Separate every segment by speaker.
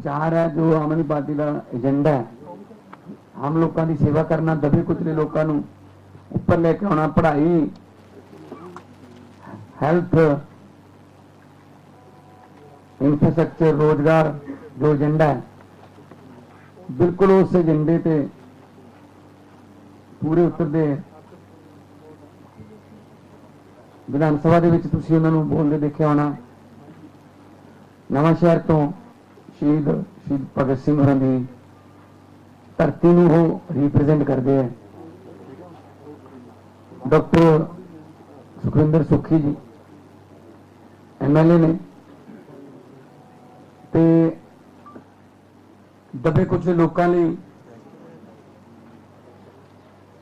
Speaker 1: ਵਿਚਾਰ ਹੈ, ਜੋ ਆਮ ਆਦਮੀ ਪਾਰਟੀ ਦਾ ਏਜੰਡਾ ਹੈ। ਆਮ ਲੋਕਾਂ ਦੀ ਸੇਵਾ ਕਰਨਾ, ਦਬੇ ਕੁਚਲੇ ਲੋਕਾਂ ਨੂੰ ਉੱਪਰ ਲੈ ਕੇ ਆਉਣਾ, ਪੜ੍ਹਾਈ ਹੈਲਥ ਇਨਫਰਾਸਟ੍ਰਕਚਰ ਰੋਜ਼ਗਾਰ, ਜੋ ਏਜੰਡਾ ਹੈ। ਬਿਲਕੁਲ ਉਸ ਏਜੰਡੇ ਤੇ ਪੂਰੇ ਉਤਰਦੇ ਦੇ ਵਿਧਾਨ ਸਭਾ ਦੇ ਵਿੱਚ ਤੁਸੀਂ ਉਹਨਾਂ ਨੂੰ ਬੋਲਦੇ ਦੇਖਿਆ ਹੋਣਾ। ਨਵਾਂ ਸ਼ਹਿਰ ਤੋਂ ਸ਼ਹੀਦ ਸ਼ਹੀਦ ਭਗਤ ਸਿੰਘ ਹੋਰਾਂ ਦੀ ਧਰਤੀ ਨੂੰ ਉਹ ਰਿਪਰੈਜ਼ੈਂਟ ਕਰਦੇ ਹੈ ਡਾਕਟਰ ਸੁਖਵਿੰਦਰ ਸੁਖੀ ਜੀ ਐਮਐਲਏ ਨੇ। ਤੇ ਦਬੇ ਕੁਝ ਲੋਕਾਂ ਲਈ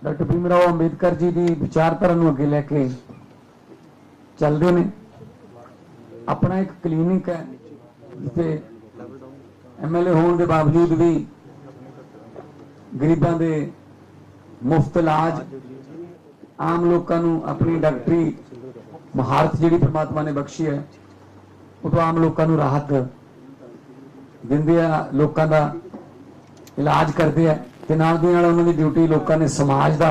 Speaker 1: ਡਾਕਟਰ ਭੀਮ ਰਾਓ ਅੰਬੇਦਕਰ ਜੀ ਦੀ ਵਿਚਾਰਧਾਰਾ ਨੂੰ ਅੱਗੇ ਲੈ ਕੇ ਚੱਲਦੇ ਨੇ। ਆਪਣਾ ਇੱਕ ਕਲੀਨਿਕ ਹੈ, ਜਿੱਥੇ ਐਮਐਲਏ ਹੋਣ ਦੇ ਬਾਵਜੂਦ ਵੀ ਗਰੀਬਾਂ ਦੇ ਮੁਫਤ ਇਲਾਜ, ਆਮ ਲੋਕਾਂ ਨੂੰ ਆਪਣੀ ਡਾਕਟਰੀ ਮਹਾਰਤ ਜਿਹੜੀ ਪ੍ਰਮਾਤਮਾ ਨੇ ਬਖਸ਼ੀ ਹੈ, ਉਹ ਤੋਂ ਆਮ ਲੋਕਾਂ ਨੂੰ ਰਾਹਤ ਦਿੰਦੇ ਆ, ਲੋਕਾਂ ਦਾ ਇਲਾਜ ਕਰਦੇ ਆ ਤੇ ਨਾਲ ਦੀ ਨਾਲ ਉਹਨਾਂ ਦੀ ਡਿਊਟੀ ਲੋਕਾਂ ਨੇ ਸਮਾਜ ਦਾ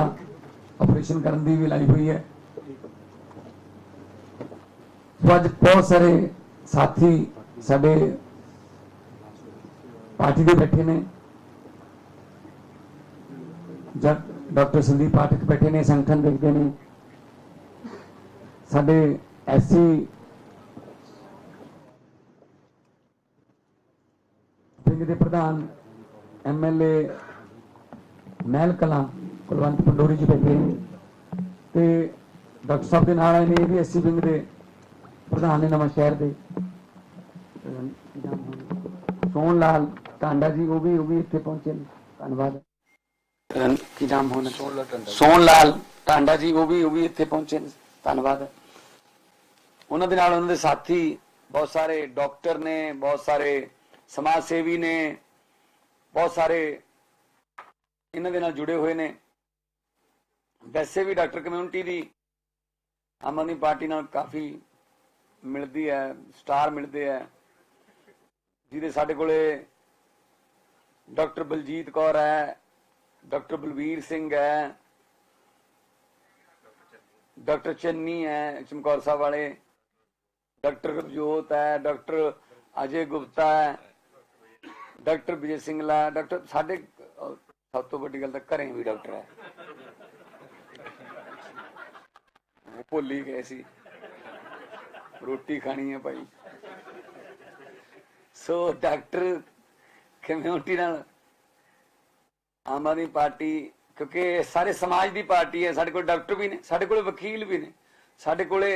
Speaker 1: ਆਪਰੇਸ਼ਨ ਕਰਨ ਦੀ ਵੀ ਲਾਈ ਹੋਈ ਹੈ। ਅੱਜ ਬਹੁਤ ਸਾਰੇ ਸਾਥੀ ਸਾਡੇ ਪਾਰਟੀ ਦੇ ਬੈਠੇ ਨੇ। ਡਾਕਟਰ ਸੰਦੀਪ ਪਾਠਕ ਬੈਠੇ ਨੇ, ਸੰਗਠਨ ਦੇਖਦੇ ਨੇ। ਸਾਡੇ ਐਸੀ ਪਿੰਡ ਦੇ ਪ੍ਰਧਾਨ ਐਮਐਲਏ ਮਹਿਲ ਕਲਾਂ, ਕੁਲਵੰਤ ਪੰਡੋਰੀ ਜੀ ਬੈਠੇ ਨੇ। ਤੇ ਡਾਕਟਰ ਸਾਹਿਬ ਦੇ ਨਾਲ ਆਏ ਨੇ, ਇਹ ਵੀ ਐਸਸੀ ਵਿੰਗ ਦੇ ਪ੍ਰਧਾਨ ਨੇ ਨਵਾਂ ਸ਼ਹਿਰ ਦੇ। ਸੋਹਣ ਲਾਲ ਟਾਂਡਾ ਜੀ ਉਹ ਵੀ ਉਹ ਵੀ ਇੱਥੇ ਪਹੁੰਚੇ ਨੇ। ਧੰਨਵਾਦ। ਕੀ ਨਾਮ ਹੋਣਾ? ਸੋਹਣ ਲਾਲ ਟਾਂਡਾ ਜੀ ਉਹ ਵੀ ਉਹ ਵੀ ਇੱਥੇ ਪਹੁੰਚੇ ਨੇ। ਧੰਨਵਾਦ। ਉਹਨਾਂ ਦੇ ਨਾਲ ਉਹਨਾਂ ਦੇ ਸਾਥੀ ਬਹੁਤ ਸਾਰੇ ਡਾਕਟਰ ਨੇ ਬਹੁਤ ਸਾਰੇ ਸਮਾਜ ਸੇਵੀ ਨੇ ਬਹੁਤ ਸਾਰੇ ਇਹਨਾਂ ਦੇ ਨਾਲ ਜੁੜੇ ਹੋਏ ਨੇ। ਵੈਸੇ ਵੀ ਡਾਕਟਰ ਕਮਿਊਨਿਟੀ ਦੀ ਆਮ ਆਦਮੀ ਪਾਰਟੀ ਨਾਲ ਕਾਫੀ ਮਿਲਦੀ ਹੈ ਸਟਾਰ ਮਿਲਦੇ ਹੈ। ਜਿਹਦੇ ਸਾਡੇ ਕੋਲੇ ਡਾਕਟਰ ਬਲਜੀਤ ਕੌਰ ਹੈ, ਡਾਕਟਰ ਬਲਵੀਰ ਸਿੰਘ ਹੈ, ਡਾਕਟਰ ਚੰਨੀ ਹੈ, ਚਮਕੌਰ ਸਾਹਿਬ ਵਾਲੇ, ਡਾਕਟਰ ਗੁਰਜੋਤ ਹੈ, ਡਾਕਟਰ ਅਜੇ ਗੁਪਤਾ ਹੈ, ਡਾਕਟਰ ਵਿਜੇ ਸਿੰਘਲਾ ਡਾਕਟਰ ਸਾਡੇ ਸਭ ਤੋਂ ਵੱਡੀ ਗੱਲ ਤਾਂ ਘਰੇ ਵੀ ਡਾਕਟਰ ਹੈ। ਉਹ ਭੁੱਲ ਹੀ ਗਏ ਸੀ। ਰੋਟੀ ਖਾਣੀ ਹੈ ਭਾਈ। ਸੋ ਡਾਕਟਰ ਕਮਿਊਨਿਟੀ ਨਾਲ ਆਮ ਆਦਮੀ ਪਾਰਟੀ, ਕਿਉਂਕਿ ਸਾਰੇ ਸਮਾਜ ਦੀ ਪਾਰਟੀ ਹੈ, ਸਾਡੇ ਕੋਲ ਡਾਕਟਰ ਵੀ ਨੇ, ਸਾਡੇ ਕੋਲ ਵਕੀਲ ਵੀ ਨੇ, ਸਾਡੇ ਕੋਲੇ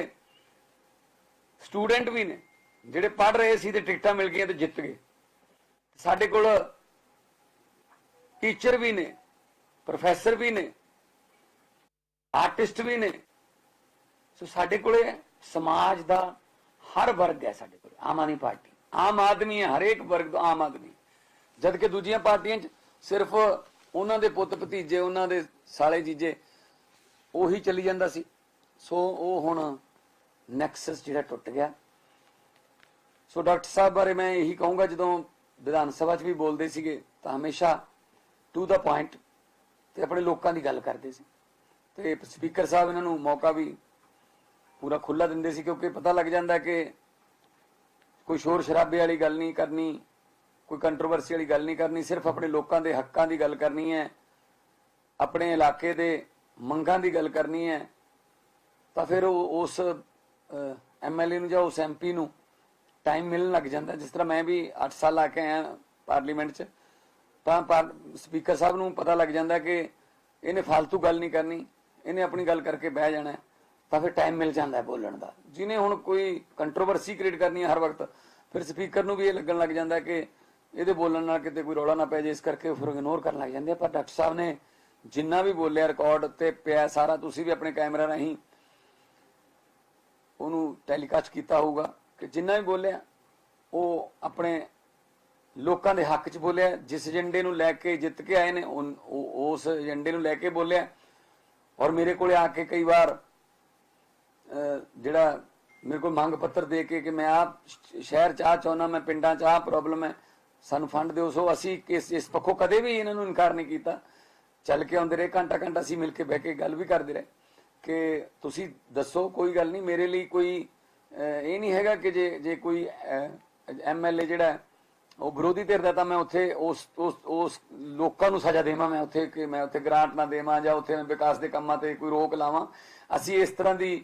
Speaker 1: ਸਟੂਡੈਂਟ ਵੀ ਨੇ, ਜਿਹੜੇ ਪੜ ਰਹੇ ਸੀ ਤੇ ਟਿਕਟਾਂ ਮਿਲ ਗਈਆਂ ਤੇ ਜਿੱਤ ਗਏ। ਸਾਡੇ ਕੋਲ ਟੀਚਰ ਵੀ ਨੇ, ਪ੍ਰੋਫੈਸਰ ਵੀ ਨੇ, ਆਰਟਿਸਟ ਵੀ ਨੇ। ਸੋ ਸਾਡੇ ਕੋਲੇ ਸਮਾਜ ਦਾ ਹਰ ਵਰਗ ਹੈ ਸਾਡੇ ਕੋਲ, ਆਮ ਆਦਮੀ ਪਾਰਟੀ। ਆਮ ਆਦਮੀ ਹੈ, ਹਰੇਕ ਵਰਗ ਦਾ ਆਮ ਆਦਮੀ। ਜਦ ਕਿ ਦੂਜੀਆਂ ਪਾਰਟੀਆਂ 'ਚ ਸਿਰਫ ਉਹਨਾਂ ਦੇ ਪੁੱਤ ਭਤੀਜੇ, ਉਹਨਾਂ ਦੇ ਸਾਲੇ ਜੀਜੇ, ਉਹੀ ਚੱਲੀ ਜਾਂਦਾ ਸੀ। ਸੋ ਉਹ ਹੁਣ ਨੈਕਸਸ ਜਿਹੜਾ ਟੁੱਟ ਗਿਆ। ਸੋ ਡਾਕਟਰ ਸਾਹਿਬ ਬਾਰੇ ਮੈਂ ਇਹੀ ਕਹੂੰਗਾ, ਜਦੋਂ ਵਿਧਾਨ ਸਭਾ 'ਚ ਵੀ ਬੋਲਦੇ ਸੀਗੇ, ਤਾਂ ਹਮੇਸ਼ਾ ਟੂ ਦਾ ਪੁਆਇੰਟ ਤੇ ਆਪਣੇ ਲੋਕਾਂ ਦੀ ਗੱਲ ਕਰਦੇ ਸੀ। ਤੇ ਸਪੀਕਰ ਸਾਹਿਬ ਇਹਨਾਂ ਨੂੰ ਮੌਕਾ ਵੀ ਪੂਰਾ ਖੁੱਲਾ ਦਿੰਦੇ ਸੀ, ਕਿਉਂਕਿ ਪਤਾ ਲੱਗ ਜਾਂਦਾ ਕਿ ਕੋਈ ਸ਼ੋਰ ਸ਼ਰਾਬੇ ਵਾਲੀ ਗੱਲ ਨਹੀਂ ਕਰਨੀ, ਕੋਈ ਕੰਟਰੋਵਰਸੀ ਵਾਲੀ ਗੱਲ ਨਹੀਂ ਕਰਨੀ, ਸਿਰਫ ਆਪਣੇ ਲੋਕਾਂ ਦੇ ਹੱਕਾਂ ਦੀ ਗੱਲ ਕਰਨੀ ਹੈ, ਆਪਣੇ ਇਲਾਕੇ ਦੇ ਮੰਗਾਂ ਦੀ ਗੱਲ ਕਰਨੀ ਹੈ, ਤਾਂ ਫਿਰ ਉਹ ਉਸ ਐਮਐਲਏ ਨੂੰ ਜਾਂ ਉਸ ਐਮਪੀ ਨੂੰ ਟਾਈਮ ਮਿਲਣ ਲੱਗ ਜਾਂਦਾ। ਜਿਸ ਤਰ੍ਹਾਂ ਮੈਂ ਵੀ 8 ਸਾਲ ਲਾ ਕੇ ਆਇਆ ਪਾਰਲੀਮੈਂਟ 'ਚ, ਤਾਂ ਸਪੀਕਰ ਸਾਹਿਬ ਨੂੰ ਪਤਾ ਲੱਗ ਜਾਂਦਾ ਕਿ ਇਹਨੇ ਫालतू ਗੱਲ ਨਹੀਂ ਕਰਨੀ, ਇਹਨੇ ਆਪਣੀ ਗੱਲ ਕਰਕੇ ਬਹਿ ਜਾਣਾ ਤਾਂ ਫਿਰ ਟਾਈਮ ਮਿਲ ਜਾਂਦਾ ਹੈ ਬੋਲਣ ਦਾ। ਜਿਹਨੇ ਹੁਣ ਕੋਈ ਕੰਟਰੋਵਰਸੀ ਕ੍ਰੀਏਟ ਕਰਨੀ ਹੈ ਹਰ ਵਕਤ, ਫਿਰ ਸਪੀਕਰ ਨੂੰ ਵੀ ਇਹ ਲੱਗਣ ਲੱਗ ਜਾਂਦਾ ਕਿ ਇਹਦੇ ਬੋਲਣ ਨਾਲ ਕਿਤੇ ਕੋਈ ਰੌਲਾ ਨਾ ਪੈ ਜਾਏ, ਇਸ ਕਰਕੇ ਫਿਰ ਇਗਨੋਰ ਕਰਨ ਲੱਗ ਜਾਂਦੇ ਪਰ ਡਾਕਟਰ ਸਾਹਿਬ ਨੇ ਜਿੰਨਾ ਵੀ ਬੋਲਿਆ ਰਿਕਾਰਡ ਤੇ ਪਿਆ ਸਾਰਾ, ਤੁਸੀਂ ਵੀ ਆਪਣੇ ਕੈਮਰਾ ਰਾਹੀਂ ਉਹਨੂੰ ਟੈਲੀਕਾਸਟ ਕੀਤਾ ਹੋਊਗਾ ਕਿ ਜਿੰਨਾ ਵੀ ਬੋਲਿਆ, ਉਹ ਆਪਣੇ ਲੋਕਾਂ ਦੇ ਹੱਕ 'ਚ ਬੋਲਿਆ, ਜਿਸ ਏਜੰਡੇ ਨੂੰ ਲੈ ਕੇ ਜਿੱਤ ਕੇ ਆਏ ਨੇ ਉਹ- ਉਸ ਏਜੰਡੇ ਨੂੰ ਲੈ ਕੇ ਬੋਲਿਆ। ਔਰ ਮੇਰੇ ਕੋਲੇ ਆ ਕੇ ਕਈ ਵਾਰ ਜਿਹੜਾ ਮੇਰੇ ਕੋਲ ਮੰਗ ਪੱਤਰ ਦੇ ਕੇ ਕਿ ਮੈਂ ਆ ਸ਼ਹਿਰ ਚ ਆ ਚਾਹੁੰਦਾ, ਮੈਂ ਪਿੰਡਾਂ ਚ ਆ ਪ੍ਰੋਬਲਮ ਹੈ, ਸਾਨੂੰ ਫੰਡ ਦਿਓ। ਸੋ ਅਸੀਂ ਇਸ ਇਸ ਪੱਖੋਂ ਕਦੇ ਵੀ ਇਹਨਾਂ ਨੂੰ ਇਨਕਾਰ ਨਹੀਂ ਕੀਤਾ। ਚੱਲ ਕੇ ਆਉਂਦੇ ਰਹੇ ਘੰਟਾ ਘੰਟਾ ਅਸੀਂ ਮਿਲ ਕੇ ਬਹਿ ਕੇ ਗੱਲ ਵੀ ਕਰਦੇ ਰਹੇ ਕਿ ਤੁਸੀਂ ਦੱਸੋ, ਕੋਈ ਗੱਲ ਨਹੀਂ, ਮੇਰੇ ਲਈ ਕੋਈ ਇਹ ਨਹੀਂ ਹੈਗਾ ਕਿ ਜੇ ਜੇ ਕੋਈ ਐਮਐਲਏ ਜਿਹੜਾ ਉਹ ਵਿਰੋਧੀ ਧਿਰ ਦਾ, ਤਾਂ ਮੈਂ ਉੱਥੇ ਉਸ ਉਸ ਉਸ ਲੋਕਾਂ ਨੂੰ ਸਜ਼ਾ ਦੇਵਾਂ। ਮੈਂ ਉੱਥੇ ਕਿ ਮੈਂ ਉੱਥੇ ਗ੍ਰਾਂਟ ਨਾ ਦੇਵਾਂ ਜਾਂ ਉੱਥੇ ਵਿਕਾਸ ਦੇ ਕੰਮਾਂ ਤੇ ਕੋਈ ਰੋਕ ਲਾਵਾਂ। ਅਸੀਂ ਇਸ ਤਰ੍ਹਾਂ ਦੀ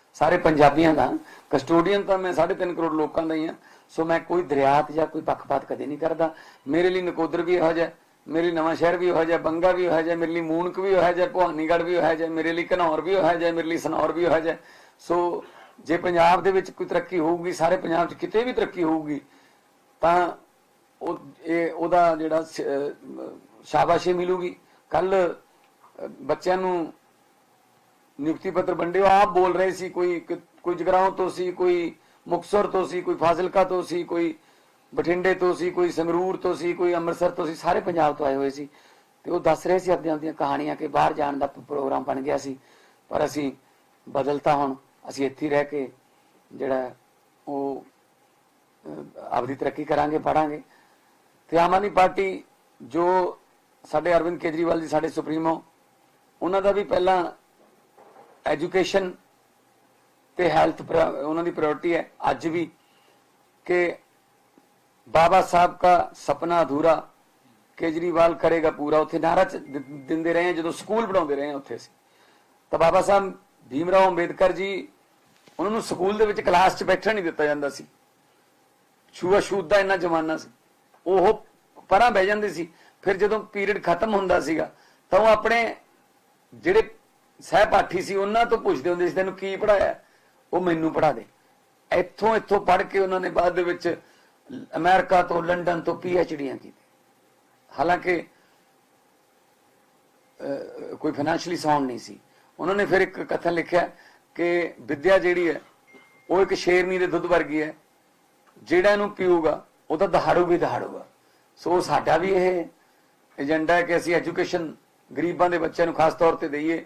Speaker 1: ਸਾਰੇ ਪੰਜਾਬੀਆਂ ਦਾ। ਕਸਟੋਡੀਅਨ ਤਾਂ ਮੈਂ 3.5 ਕਰੋੜ ਲੋਕਾਂ ਦਾ ਹੀ ਹਾਂ ਸੋ ਮੈਂ ਕੋਈ ਦਰਿਆਤ ਜਾਂ ਕੋਈ ਪੱਖਪਾਤ ਕਦੇ ਨਹੀਂ ਕਰਦਾ। ਮੇਰੇ ਲਈ ਨਕੋਦਰ ਵੀ ਇਹੋ ਜਿਹਾ ਮੇਰੇ ਲਈ ਨਵਾਂ ਸ਼ਹਿਰ ਵੀ ਇਹੋ ਜਿਹਾ ਬੰਗਾ ਵੀ ਇਹੋ ਜਿਹਾ ਮੇਰੇ ਲਈ ਮੂਨਕ ਵੀ ਇਹੋ ਜਿਹਾ ਭਵਾਨੀਗੜ੍ਹ ਵੀ ਇਹੋ ਜਿਹਾ ਮੇਰੇ ਲਈ ਘਨੌਰ ਵੀ ਇਹੋ ਜਿਹਾ ਮੇਰੇ ਲਈ ਸਨੌਰ ਵੀ ਇਹੋ ਜਿਹਾ ਸੋ ਜੇ ਪੰਜਾਬ ਦੇ ਵਿੱਚ ਕੋਈ ਤਰੱਕੀ ਹੋਊਗੀ, ਸਾਰੇ ਪੰਜਾਬ 'ਚ ਕਿਤੇ ਵੀ ਤਰੱਕੀ ਹੋਊਗੀ, ਤਾਂ ਉਹ ਇਹ ਉਹਦਾ ਜਿਹੜਾ ਸ਼ਾਬਾਸ਼ੀ ਮਿਲੂਗੀ। ਕੱਲ ਬੱਚਿਆਂ ਨੂੰ ਨਿਯੁਕਤੀ ਪੱਤਰ ਵੰਡੇ ਉਹ ਆਪ ਬੋਲ ਰਹੇ ਸੀ, ਕੋਈ ਕੋਈ ਜਗਰਾਉਂ ਤੋਂ ਸੀ, ਕੋਈ ਮੁਕਤਸਰ ਤੋਂ ਸੀ, ਕੋਈ ਫਾਜ਼ਿਲਕਾ ਤੋਂ ਸੀ, ਕੋਈ ਬਠਿੰਡੇ ਤੋਂ ਸੀ, ਕੋਈ ਸੰਗਰੂਰ ਤੋਂ ਸੀ, ਕੋਈ ਅੰਮ੍ਰਿਤਸਰ ਤੋਂ ਸੀ, ਸਾਰੇ ਪੰਜਾਬ ਤੋਂ ਆਏ ਹੋਏ ਸੀ। ਤੇ ਉਹ ਦੱਸ ਰਹੇ ਸੀ ਆਪਣੀਆਂ ਆਪਣੀਆਂ ਕਹਾਣੀਆਂ ਕਿ ਬਾਹਰ ਜਾਣ ਦਾ ਪ੍ਰੋਗਰਾਮ ਬਣ ਗਿਆ ਸੀ, ਪਰ ਅਸੀਂ ਬਦਲਤਾ ਹੁਣ, ਅਸੀਂ ਇੱਥੇ ਰਹਿ ਕੇ ਜਿਹੜਾ ਉਹ ਆਪਦੀ ਤਰੱਕੀ ਕਰਾਂਗੇ ਪੜਾਂਗੇ ਤੇ ਆਮ ਆਦਮੀ ਪਾਰਟੀ ਜੋ ਸਾਡੇ ਅਰਵਿੰਦ ਕੇਜਰੀਵਾਲ ਜੀ, ਸਾਡੇ ਸੁਪਰੀਮੋ, ਉਹਨਾਂ ਦਾ ਵੀ ਪਹਿਲਾਂ ਐਜੂਕੇਸ਼ਨ ਤੇ ਹੈਲਥ ਉਹਨਾਂ ਦੀ ਪ੍ਰਾਇੋਰਟੀ ਹੈ। ਅੱਜ ਵੀ ਕਿ ਬਾਬਾ ਸਾਹਿਬ ਦਾ ਸੁਪਨਾ ਅਧੂਰਾ ਕੇਜਰੀਵਾਲ ਕਰੇਗਾ ਪੂਰਾ। ਉੱਥੇ ਨਾਰਾ ਦਿੰਦੇ ਰਹੇ ਜਦੋਂ ਸਕੂਲ ਪੜਾਉਂਦੇ ਰਹੇ ਉੱਥੇ ਸੀ ਤਾਂ ਬਾਬਾ ਸਾਹਿਬ ਭੀਮਰਾਓ ਅੰਬੇਦਕਰ ਜੀ, ਉਹਨਾਂ ਨੂੰ ਸਕੂਲ ਦੇ ਵਿੱਚ ਕਲਾਸ 'ਚ ਬੈਠਣ ਨਹੀਂ ਦਿੱਤਾ ਜਾਂਦਾ ਸੀ। ਛੂਆ ਛੂਤ ਦਾ ਇੰਨਾ ਜ਼ਮਾਨਾ ਸੀ। ਉਹ ਪਰਾਂ ਬਹਿ ਜਾਂਦੇ ਸੀ। ਫਿਰ ਜਦੋਂ ਪੀਰੀਅਡ ਖਤਮ ਹੁੰਦਾ ਸੀਗਾ, ਤਾਂ ਉਹ ਆਪਣੇ ਜਿਹੜੇ ਸਹਿਪਾਠੀ ਸੀ, ਉਹਨਾਂ ਤੋਂ ਪੁੱਛਦੇ ਹੁੰਦੇ ਸੀ, ਤੈਨੂੰ ਕੀ ਪੜਾਇਆ ਉਹ ਮੈਨੂੰ ਪੜਾ ਦੇ। ਇੱਥੋਂ ਇੱਥੋਂ ਪੜ੍ਹ ਕੇ ਉਹਨਾਂ ਨੇ ਬਾਅਦ ਦੇ ਵਿੱਚ ਅਮਰੀਕਾ ਤੋਂ ਲੰਡਨ ਤੋਂ ਡੀਆਂ ਕੀਤੀ ਹਾਲਾਂਕਿ ਕੋਈ ਫਾਈਨੈਂਸ਼ਲੀ ਸਾਊਂਡ ਨਹੀਂ ਸੀ। ਉਹਨਾਂ ਨੇ ਫਿਰ ਇੱਕ ਕਥਨ ਲਿਖਿਆ ਕਿ ਵਿਦਿਆ ਜਿਹੜੀ ਹੈ, ਉਹ ਇੱਕ ਸ਼ੇਰਨੀ ਦੇ ਦੁੱਧ ਵਰਗੀ ਹੈ। ਜਿਹੜਾ ਇਹਨੂੰ ਪੀਊਗਾ, ਉਹ ਤਾਂ ਦਹਾੜੂ ਵੀ ਦਹਾੜੂਗਾ। ਸੋ ਸਾਡਾ ਵੀ ਇਹ ਏਜੰਡਾ ਹੈ ਕਿ ਅਸੀਂ ਐਜੂਕੇਸ਼ਨ ਗਰੀਬਾਂ ਦੇ ਬੱਚਿਆਂ ਨੂੰ ਖਾਸ ਤੌਰ ਤੇ ਦਈਏ।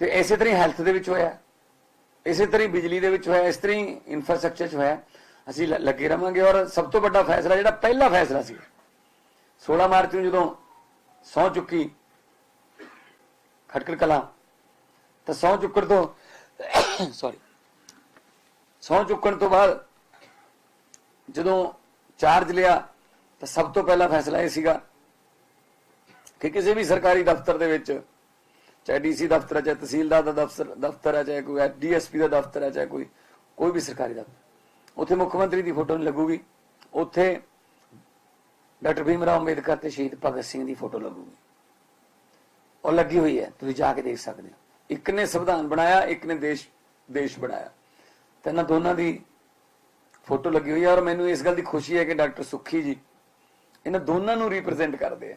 Speaker 1: ਤੇ ਇਸੇ ਤਰ੍ਹਾਂ ਹੈਲਥ ਦੇ ਵਿੱਚ ਹੋਇਆ। ਇਸੇ ਤਰ੍ਹਾਂ ਬਿਜਲੀ ਦੇ ਵਿੱਚ ਹੋਇਆ, ਇਸ ਤਰ੍ਹਾਂ ਹੀ ਇਨਫਰਾਸਟ੍ਰਕਚਰ 'ਚ ਹੋਇਆ। ਅਸੀਂ ਲੱਗੇ ਰਵਾਂਗੇ ਔਰ ਸਭ ਤੋਂ ਵੱਡਾ ਫੈਸਲਾ ਜਿਹੜਾ ਪਹਿਲਾ ਫੈਸਲਾ ਸੀ 16 ਮਾਰਚ ਨੂੰ ਜਦੋਂ ਸੌ ਚੁੱਕੀ ਖਟਕੜ ਕਲਾ, ਤਾਂ ਸੌ ਚੁੱਕਣ ਤੋਂ ਸੌਰੀ ਸੌ ਚੁੱਕਣ ਤੋਂ ਬਾਅਦ ਜਦੋਂ ਚਾਰਜ ਲਿਆ, ਤਾਂ ਸਭ ਤੋਂ ਪਹਿਲਾ ਫੈਸਲਾ ਇਹ ਸੀਗਾ ਕਿ ਕਿਸੇ ਵੀ ਸਰਕਾਰੀ ਦਫ਼ਤਰ ਦੇ ਵਿੱਚ ਚਾਹੇ ਡੀਸੀ ਦਫ਼ਤਰ ਹੈ, ਚਾਹੇ ਤਹਿਸੀਲਦਾਰ ਦਾ ਦਫ਼ਤਰ ਦਫ਼ਤਰ ਹੈ, ਚਾਹੇ ਕੋਈ ਡੀਐਸਪੀ ਦਾ ਦਫ਼ਤਰ ਹੈ, ਚਾਹੇ ਕੋਈ ਕੋਈ ਵੀ ਸਰਕਾਰੀ ਦਫ਼ਤਰ। ਉੱਥੇ ਮੁੱਖ ਮੰਤਰੀ ਦੀ ਫੋਟੋ ਨਹੀਂ ਲੱਗੂਗੀ। ਉੱਥੇ ਡਾਕਟਰ ਭੀਮ ਰਾਓ ਅੰਬੇਦਕਰ ਤੇ ਸ਼ਹੀਦ ਭਗਤ ਸਿੰਘ ਦੀ ਫੋਟੋ ਲੱਗੂਗੀ। ਉਹ ਲੱਗੀ ਹੋਈ ਹੈ, ਤੁਸੀਂ ਜਾ ਕੇ ਦੇਖ ਸਕਦੇ ਹੋ। ਇੱਕ ਨੇ ਸੰਵਿਧਾਨ ਬਣਾਇਆ, ਇੱਕ ਨੇ ਦੇਸ਼ ਦੇਸ਼ ਬਣਾਇਆ। ਤੇ ਇਹਨਾਂ ਦੋਨਾਂ ਦੀ ਫੋਟੋ ਲੱਗੀ ਹੋਈ ਹੈ ਔਰ ਮੈਨੂੰ ਇਸ ਗੱਲ ਦੀ ਖੁਸ਼ੀ ਹੈ ਕਿ ਡਾਕਟਰ ਸੁਖੀ ਜੀ, ਇਹਨਾਂ ਦੋਨਾਂ ਨੂੰ ਰਿਪਰੈਜ਼ੈਂਟ ਕਰਦੇ ਆ।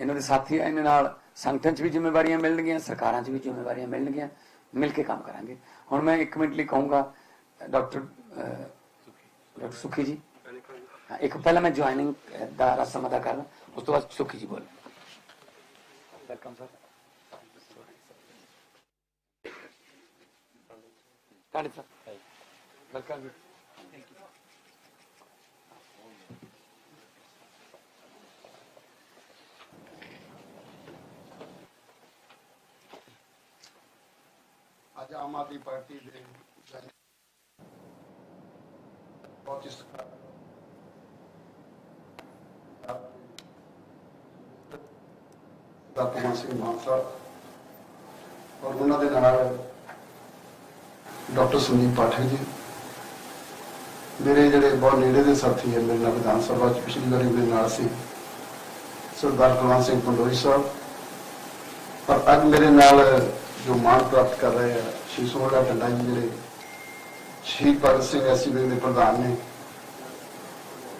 Speaker 1: ਇਹਨਾਂ ਦੇ ਸਾਥੀ ਇਹਨਾਂ ਨਾਲ ਸੰਗਠਨ 'ਚ ਵੀ ਜ਼ਿੰਮੇਵਾਰੀਆਂ ਮਿਲਣਗੀਆਂ ਸਰਕਾਰਾਂ 'ਚ ਵੀ ਜ਼ਿੰਮੇਵਾਰੀਆਂ ਮਿਲਣਗੀਆਂ ਮਿਲ ਕੇ ਕੰਮ ਕਰਾਂਗੇ। ਹੁਣ ਮੈਂ 1 ਮਿੰਟ ਲਈ ਕਹੂੰਗਾ ਡਾਕਟਰ ਡਾਕਟਰ ਸੁਖੀ ਜੀ। ਇੱਕ ਪਹਿਲਾਂ ਮੈਂ ਜੁਆਇਨਿੰਗ ਦਾ ਰਸਮ ਅਦਾ ਕਰਦਾ ਉਸ ਤੋਂ ਬਾਅਦ ਸੁਖੀ ਜੀ ਬੋਲ ਵੈਲਕਮ ਸਰ ਕਾੜੇ ਸਰ ਵੈਲਕਮ
Speaker 2: ਅੱਜ ਆਮ ਆਦਮੀ ਪਾਰਟੀ ਦੇ ਬਹੁਤ ਹੀ ਸਤਿਕਾਰ ਸਿੰਘ ਮਾਨ ਸਾਹਿਬ ਔਰ ਉਹਨਾਂ ਦੇ ਨਾਲ ਡਾਕਟਰ ਸੰਦੀਪ ਪਾਠਕ ਜੀ। ਮੇਰੇ ਜਿਹੜੇ ਬਹੁਤ ਨੇੜੇ ਦੇ ਸਾਥੀ ਹੈ, ਮੇਰੇ ਨਾਲ ਵਿਧਾਨ ਸਭਾ ਚ ਪਿਛਲੀ ਵਾਰੀ ਮੇਰੇ ਨਾਲ ਸੀ। ਸਰਦਾਰ ਕੁਲਵੰਤ ਸਿੰਘ ਪੰਡੋਰੀ ਸਾਹਿਬ। ਪਰ ਅੱਜ ਮੇਰੇ ਨਾਲ ਜੋ ਮਾਣ ਪ੍ਰਾਪਤ ਕਰ ਰਹੇ ਆ, ਸ਼੍ਰੀ ਸੋਹਣਾ ਟੰਡਾ ਜੀ ਜਿਹੜੇ ਸ਼ਹੀਦ ਭਗਤ ਸਿੰਘ ਐਸੀ ਦੇ ਪ੍ਰਧਾਨ ਨੇ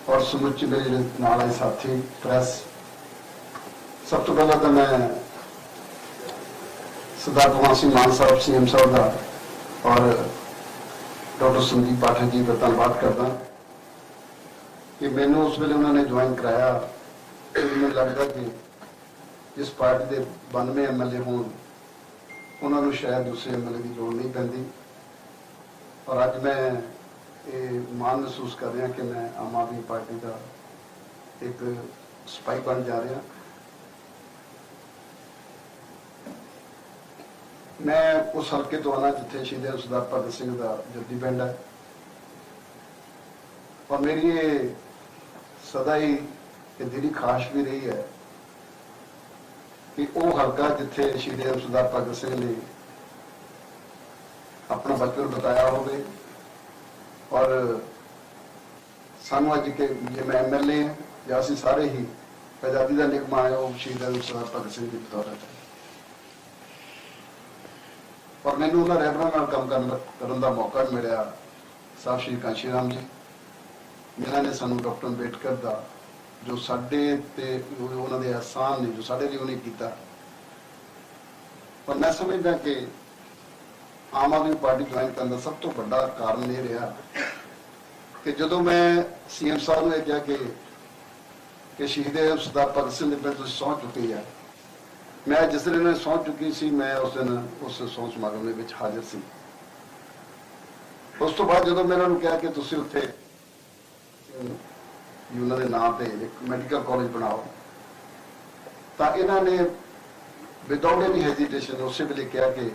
Speaker 2: ਔਰ ਸਮੁੱਚੇ ਮੇਰੇ ਜਿਹੜੇ ਨਾਲ ਆਏ ਸਾਥੀ, ਪ੍ਰੈਸ। ਸਭ ਤੋਂ ਪਹਿਲਾਂ ਤਾਂ ਮੈਂ ਸਰਦਾਰ ਕੁਮਾਰ ਸਿੰਘ ਮਾਨ ਸਾਹਿਬ, ਸੀਐਮ ਸਾਹਿਬ ਦਾ ਔਰ ਡਾਕਟਰ ਸੰਦੀਪ ਪਾਠਕ ਜੀ ਦਾ ਧੰਨਵਾਦ ਕਰਦਾ। ਕਿ ਮੈਨੂੰ ਉਸ ਵੇਲੇ ਉਹਨਾਂ ਨੇ ਜੁਆਇਨ ਕਰਾਇਆ। ਮੈਨੂੰ ਲੱਗਦਾ ਕਿ ਇਸ ਪਾਰਟੀ ਦੇ 92 ਐਮਐਲਏ ਹੋਣ ਉਹਨਾਂ ਨੂੰ ਸ਼ਾਇਦ ਦੂਸਰੇ ਐਮਐਲਏ ਦੀ ਲੋੜ ਨਹੀਂ ਪੈਂਦੀ। ਔਰ ਅੱਜ ਮੈਂ ਇਹ ਮਾਣ ਮਹਿਸੂਸ ਕਰ ਰਿਹਾ ਕਿ ਮੈਂ ਆਮ ਆਦਮੀ ਪਾਰਟੀ ਦਾ ਇੱਕ ਸਪਾਈ ਬਣ ਜਾ ਰਿਹਾ। ਮੈਂ ਉਸ ਹਲਕੇ ਤੋਂ ਆਣਾ ਜਿੱਥੇ ਸ਼ਹੀਦ ਸਰਦਾਰ ਭਗਤ ਸਿੰਘ ਦਾ ਜੱਦੀ ਪਿੰਡ ਹੈ। ਔਰ ਮੇਰੀ ਇਹ ਸਦਾ ਹੀ ਇਹ ਦਿਲੀ ਖਾਸ਼ ਵੀ ਰਹੀ ਹੈ ਕਿ ਉਹ ਹਲਕਾ ਜਿੱਥੇ ਸ਼ਹੀਦ ਸਰਦਾਰ ਭਗਤ ਸਿੰਘ ਨੇ ਆਪਣਾ ਬਚਪਨ ਬਤਾਇਆ ਹੋਵੇ ਔਰ ਸਾਨੂੰ ਅੱਜ ਕਿ ਜੇ ਮੈਂ ਐਮਐਲਏ ਜਾਂ ਅਸੀਂ ਸਾਰੇ ਹੀ ਆਜ਼ਾਦੀ ਦਾ ਨਿਗਮ ਆਇਆ ਸ਼ਹੀਦ ਸਰਦਾਰ ਭਗਤ ਸਿੰਘ ਦੀ ਬਦੌਲਤ ਹੈ। ਔਰ ਮੈਨੂੰ ਉਹਨਾਂ ਰਹਿਬਰਾਂ ਨਾਲ ਕੰਮ ਕਰਨ ਦਾ- ਕਰਨ ਦਾ ਮੌਕਾ ਮਿਲਿਆ। ਸਾਹਿਬ ਸ਼੍ਰੀ ਕਾਂਸ਼ੀ ਰਾਮ ਜੀ। ਜਿਨ੍ਹਾਂ ਨੇ ਸਾਨੂੰ ਡਾਕਟਰ ਅੰਬੇਡਕਰ ਦਾ ਜੋ ਸਾਡੇ ਤੇ ਜੋ ਉਹਨਾਂ ਦੇ ਅਹਿਸਾਨ ਨੇ, ਜੋ ਸਾਡੇ ਲਈ ਉਹਨੇ ਕੀਤਾ। ਪਰ ਮੈਂ ਸਮਝਦਾ ਕਿ ਆਮ ਆਦਮੀ ਪਾਰਟੀ ਜੁਆਇਨ ਕਰਨ ਦਾ ਸਭ ਤੋਂ ਵੱਡਾ ਕਾਰਨ ਇਹ ਰਿਹਾ ਕਿ ਜਦੋਂ ਮੈਂ ਸੀਐਮ ਸਾਹਿਬ ਨੂੰ ਇਹ ਕਿਹਾ ਕਿ ਕਿ ਸ਼ਹੀਦ ਸਰਦਾਰ ਭਗਤ ਸਿੰਘ ਦੇ ਪਿੰਡ ਤੁਸੀਂ ਸਹੁੰ ਚੁੱਕੇ ਆ। ਮੈਂ ਜਿਸ ਦਿਨ ਇਹਨੇ ਸਹੁੰ ਚੁੱਕੀ ਸੀ, ਮੈਂ ਉਸ ਦਿਨ ਉਸ ਸਹੁੰ ਸਮਾਗਮ ਦੇ ਵਿੱਚ ਹਾਜ਼ਰ ਸੀ। ਉਸ ਤੋਂ ਬਾਅਦ ਜਦੋਂ ਮੈਂ ਇਹਨਾਂ ਨੂੰ ਕਿਹਾ ਕਿ ਤੁਸੀਂ ਉੱਥੇ ਵੀ ਉਹਨਾਂ ਦੇ ਨਾਮ ਤੇ ਇੱਕ ਮੈਡੀਕਲ ਕਾਲਜ ਬਣਾਓ। ਤਾਂ ਇਹਨਾਂ ਨੇ ਵਿਦਆਊਟ ਐਨੀ ਹੈਜ਼ਿਟੇਸ਼ਨ ਉਸੇ ਵੇਲੇ ਕਿਹਾ ਕਿ